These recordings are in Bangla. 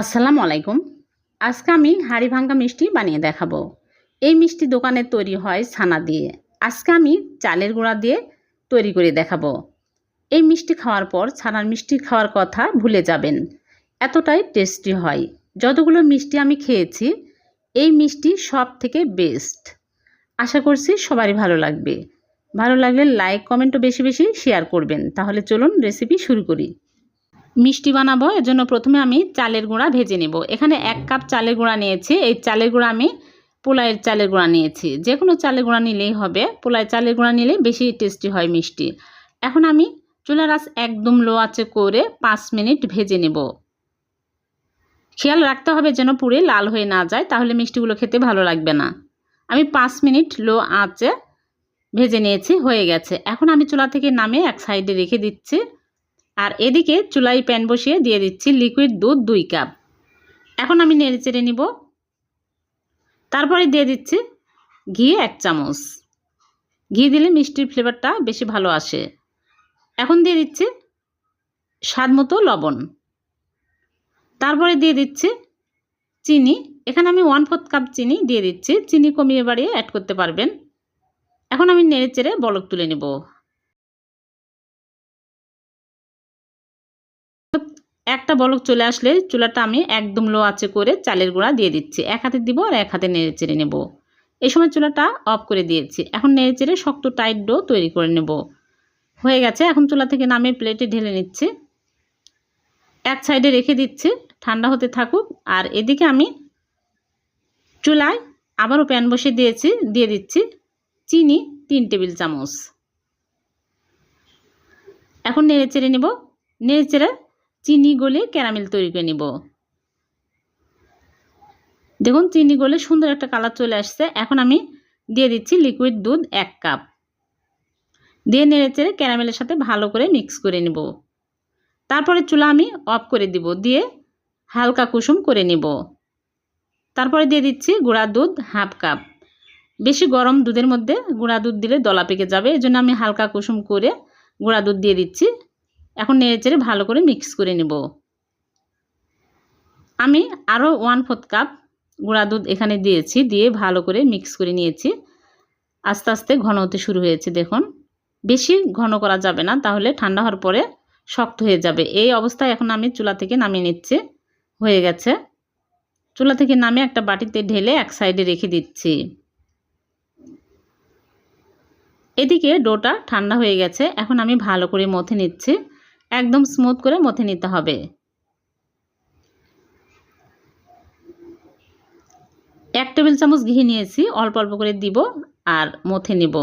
আসসালামু আলাইকুম। আজকে আমি হাড়ি ভাঙ্গা মিষ্টি বানিয়ে দেখাবো। এই মিষ্টি দোকানে তৈরি হয় ছানা দিয়ে। আজকে আমি চালের গুঁড়া দিয়ে তৈরি করে দেখাবো। এই মিষ্টি খাওয়ার পর ছানার মিষ্টি খাওয়ার কথা ভুলে যাবেন। এতটাই টেস্টি হয়। যতগুলো মিষ্টি আমি খেয়েছি, এই মিষ্টি সব থেকে বেস্ট আশা করছি সবারই ভালো লাগবে। ভালো লাগলে লাইক কমেন্টও বেশি বেশি শেয়ার করবেন। তাহলে চলুন রেসিপি শুরু করি। মিষ্টি বানাবো এর জন্য প্রথমে আমি চালের গুঁড়া ভেজে নেব। এখানে এক কাপ চালের গুঁড়া নিয়েছি। এই চালের গুঁড়া আমি পোলাইয়ের চালের গুঁড়া নিয়েছি। যে কোনো চালের গুঁড়া নিলেই হবে। পোলাইয়ের চালের গুঁড়া নিলে বেশি টেস্টি হয় মিষ্টি। এখন আমি চুলার আঁচ একদম লো আঁচে করে পাঁচ মিনিট ভেজে নেব। খেয়াল রাখতে হবে যেন পুরে লাল হয়ে না যায়, তাহলে মিষ্টিগুলো খেতে ভালো লাগবে না। আমি পাঁচ মিনিট লো আঁচে ভেজে নিয়েছি, হয়ে গেছে। এখন আমি চুলা থেকে নামে এক সাইডে রেখে দিচ্ছি। আর এদিকে চুলাই প্যান বসিয়ে দিয়ে দিচ্ছি লিকুইড দুধ দুই কাপ এখন আমি নেড়ে চেড়ে নিব। তারপরে দিয়ে দিচ্ছি ঘি এক চামচ। ঘি দিলে মিষ্টির ফ্লেভারটা বেশি ভালো আসে। এখন দিয়ে দিচ্ছি স্বাদ মতো লবণ। তারপরে দিয়ে দিচ্ছি চিনি। এখানে আমি ওয়ান ফোর্থ কাপ চিনি দিয়ে দিচ্ছি। চিনি কমিয়ে বাড়িয়ে অ্যাড করতে পারবেন। এখন আমি নেড়ে চেড়ে বলক তুলে নেব। একটা বলক চলে আসলে চুলাটা আমি একদম লো আঁচে করে চালের গুঁড়া দিয়ে দিচ্ছি। এক হাতে দিব আর এক হাতে নেড়ে চেড়ে নেব। এই সময় চুলাটা অফ করে দিয়েছি। এখন নেড়ে চেড়ে শক্ত টাইট ডো তৈরি করে নেব। হয়ে গেছে। এখন চুলা থেকে নামিয়ে প্লেটে ঢেলে নিচ্ছে। এক সাইডে রেখে দিচ্ছে। ঠান্ডা হতে থাকুক। আর এদিকে আমি চুলায় আবারও প্যান বসে দিয়েছি। দিয়ে দিচ্ছি চিনি তিন টেবিল চামচ। এখন নেড়ে চেড়ে নেব। নেড়ে চেড়ে চিনি গলে ক্যারামেল তৈরি করে নিব। দেখুন, চিনি গলে সুন্দর একটা কালার চলে আসছে। এখন আমি দিয়ে দিচ্ছি লিকুইড দুধ এক কাপ। দিয়ে নেড়ে চেড়ে ক্যারামেলের সাথে ভালো করে মিক্স করে নিব। তারপরে চুলা আমি অফ করে দিব। দিয়ে হালকা কুসুম করে নিব। তারপরে দিয়ে দিচ্ছি গুঁড়া দুধ হাফ কাপ। বেশি গরম দুধের মধ্যে গুঁড়া দুধ দিলে দলা পেকে যাবে। এই জন্য আমি হালকা কুসুম করে গুঁড়া দুধ দিয়ে দিচ্ছি। এখন নেড়ে চেড়ে ভালো করে মিক্স করে নেব। আমি আরও ওয়ান ফোর্থ কাপ গুঁড়া দুধ এখানে দিয়েছি, দিয়ে ভালো করে মিক্স করে নিয়েছি। আস্তে আস্তে ঘন হতে শুরু হয়েছে, দেখুন। বেশি ঘন করা যাবে না, তাহলে ঠান্ডা হওয়ার পরে শক্ত হয়ে যাবে। এই অবস্থায় এখন আমি চুলা থেকে নামিয়ে নিচ্ছি, হয়ে গেছে। চুলা থেকে নামিয়ে একটা বাটিতে ঢেলে এক সাইডে রেখে দিচ্ছি। এদিকে ডোটা ঠান্ডা হয়ে গেছে, এখন আমি ভালো করে মথে নিচ্ছি। একদম স্মুথ করে মথে নিতে হবে। এক টেবিল চামচ ঘি নিয়েছি, অল্প অল্প করে দিব আর মথে নিব।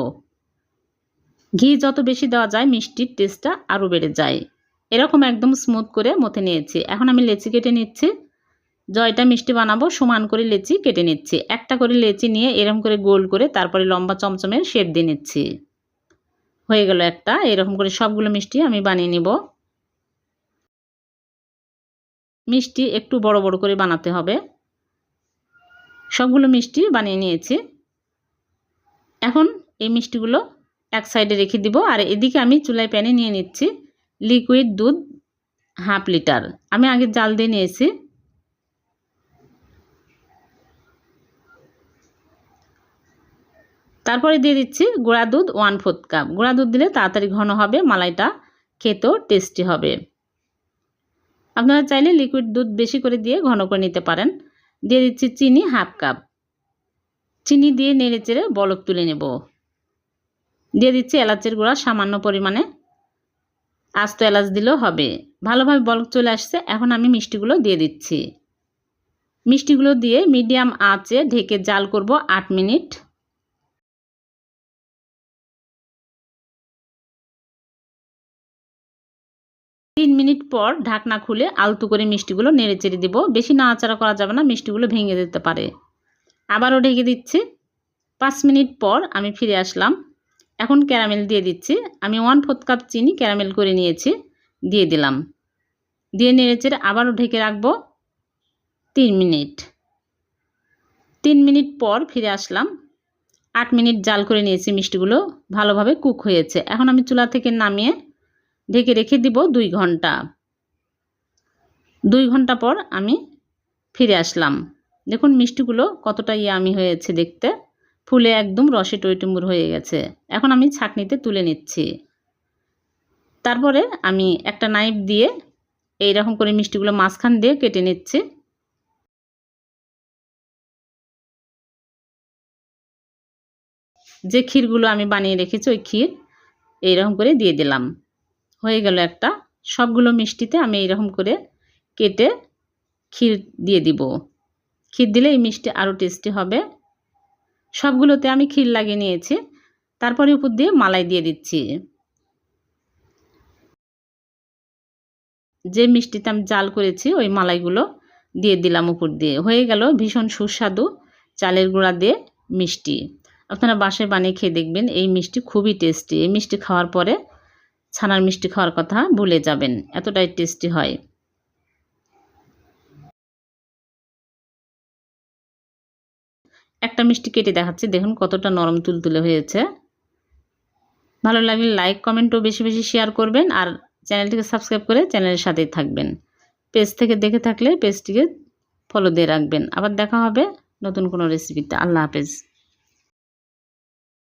ঘি যত বেশি দেওয়া যায়, মিষ্টির টেস্টটা আরও বেড়ে যায়। এরকম একদম স্মুথ করে মথে নিয়েছি। এখন আমি লেচি কেটে নিচ্ছি। জয়টা মিষ্টি বানাবো, সমান করে লেচি কেটে নিচ্ছি। একটা করে লেচি নিয়ে এরকম করে গোল করে তারপরে লম্বা চমচমের শেপ দিয়ে নিচ্ছি। হয়ে গেল একটা, এরকম করে সবগুলো মিষ্টি আমি বানিয়ে নিব। মিষ্টি একটু বড় বড় করে বানাতে হবে। সবগুলো মিষ্টি বানিয়ে নিয়েছি। এখন এই মিষ্টিগুলো এক সাইডে রেখে দিব। আর এদিকে আমি চুলায় প্যানে নিয়ে নিচ্ছি লিকুইড দুধ হাফ লিটার। আমি আগে জাল দিয়ে নিয়েছি। তারপরে দিয়ে দিচ্ছি গুঁড়া দুধ, ওয়ান ফোর্থ কাপ। গুঁড়া দুধ দিলে তাড়াতাড়ি ঘন হবে, মালাইটা খেতেও টেস্টি হবে। আপনারা চাইলে লিকুইড দুধ বেশি করে দিয়ে ঘন করে নিতে পারেন। দিয়ে দিচ্ছি চিনি হাফ কাপ চিনি দিয়ে নেড়ে চেড়ে বলক তুলে নেব। দিয়ে দিচ্ছি এলাচের গুঁড়া সামান্য পরিমাণে। আস্ত এলাচ দিলেও হবে। ভালোভাবে বলক চলে আসছে। এখন আমি মিষ্টিগুলো দিয়ে দিচ্ছি। মিষ্টিগুলো দিয়ে মিডিয়াম আঁচে ঢেকে জাল করব আট মিনিট। তিন মিনিট পর ঢাকনা খুলে আলতু করে মিষ্টিগুলো নেড়ে চেড়ে দেবো। বেশি নাড়াচাড়া করা যাবে না, মিষ্টিগুলো ভেঙে যেতে পারে। আবারও ঢেকে দিচ্ছি। পাঁচ মিনিট পর আমি ফিরে আসলাম। এখন ক্যারামেল দিয়ে দিচ্ছি। আমি ওয়ান ফোর্থ কাপ চিনি ক্যারামেল করে নিয়েছি, দিয়ে দিলাম। দিয়ে নেড়ে চেড়ে আবারও ঢেকে রাখব। তিন মিনিট। তিন মিনিট পর ফিরে আসলাম। আট মিনিট জাল করে নিয়েছি মিষ্টিগুলো। ভালোভাবে কুক হয়েছে। এখন আমি চুলা থেকে নামিয়ে ঢেকে রেখে দিব দুই ঘণ্টা। দুই ঘণ্টা পর আমি ফিরে আসলাম। দেখুন মিষ্টিগুলো কতটা ইয়ামি হয়েছে দেখতে। ফুলে একদম রসে টইটুম্বুর হয়ে গেছে। এখন আমি ছাঁকনিতে তুলে নিচ্ছি। তারপরে আমি একটা নাইফ দিয়ে এই রকম করে মিষ্টিগুলো মাঝখান দিয়ে কেটে নিচ্ছি। যে ক্ষীরগুলো আমি বানিয়ে রেখেছি ওই ক্ষীর এইরকম করে দিয়ে দিলাম। হয়ে গেল একটা। সবগুলো মিষ্টিতে আমি এইরকম করে কেটে ক্ষীর দিয়ে দিব। ক্ষীর দিলে এই মিষ্টি আরও টেস্টি হবে। সবগুলোতে আমি ক্ষীর লাগিয়ে নিয়েছি। তারপরে উপর দিয়ে মালাই দিয়ে দিচ্ছি। যে মিষ্টিতে আমি জাল করেছি, ওই মালাইগুলো দিয়ে দিলাম উপর দিয়ে। হয়ে গেল ভীষণ সুস্বাদু চালের গুঁড়া দিয়ে মিষ্টি। আপনারা বাসায় বানিয়ে খেয়ে দেখবেন, এই মিষ্টি খুবই টেস্টি এই মিষ্টি খাওয়ার পরে ছানার মিষ্টি খাওয়ার কথা ভুলে যাবেন। এতটাই টেস্টি হয়। একটা মিষ্টি কেটে দেখাচ্ছি। দেখুন কতটা নরম তুলতুলে হয়েছে। ভালো লাগলে লাইক কমেন্টও বেশি বেশি শেয়ার করবেন আর চ্যানেলটিকে সাবস্ক্রাইব করে চ্যানেলের সাথেই থাকবেন। পেজ থেকে দেখে থাকলে পেজটিকে ফলো দিয়ে রাখবেন। আবার দেখা হবে নতুন কোনো রেসিপিতে আল্লাহ হাফেজ।